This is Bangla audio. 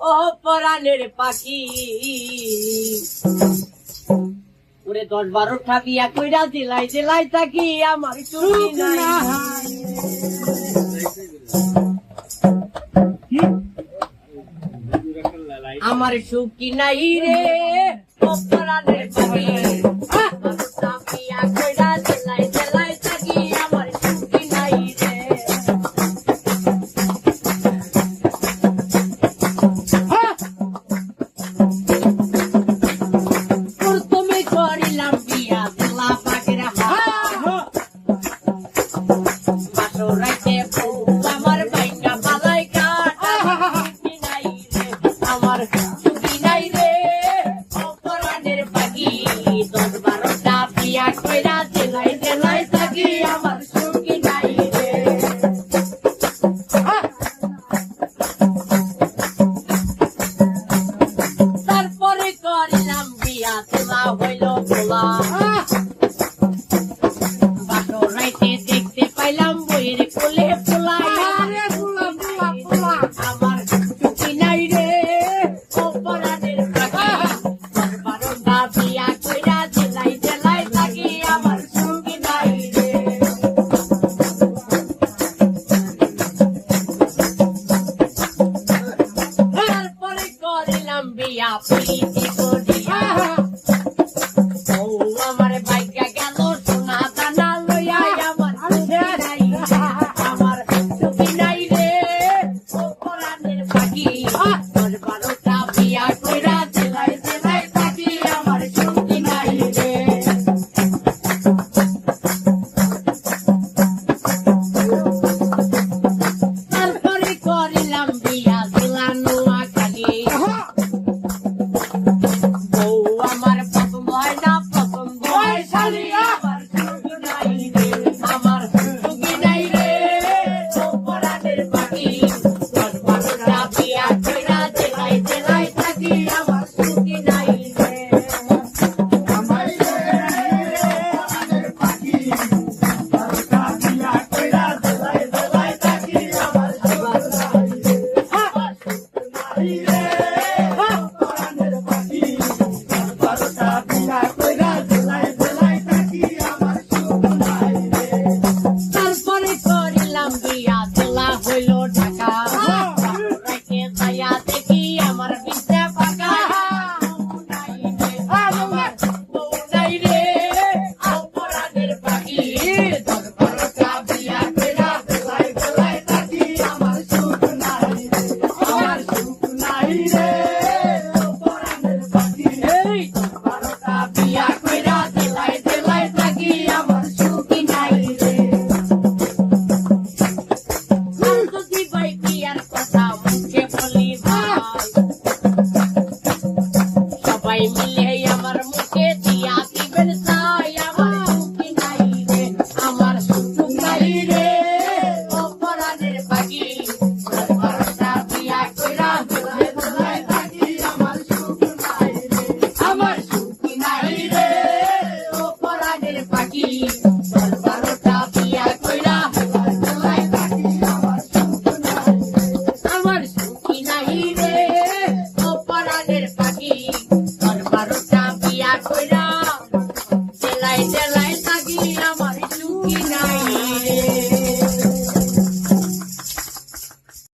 ও পরাণের পাখি। ওরে দশ বারোটা বিয়া কইরা দিলাই দিলাই থাকি আমার চুরি নাই। সুখী নাই রে অপরাধের পাখি। See. out. Can't believe. light, light.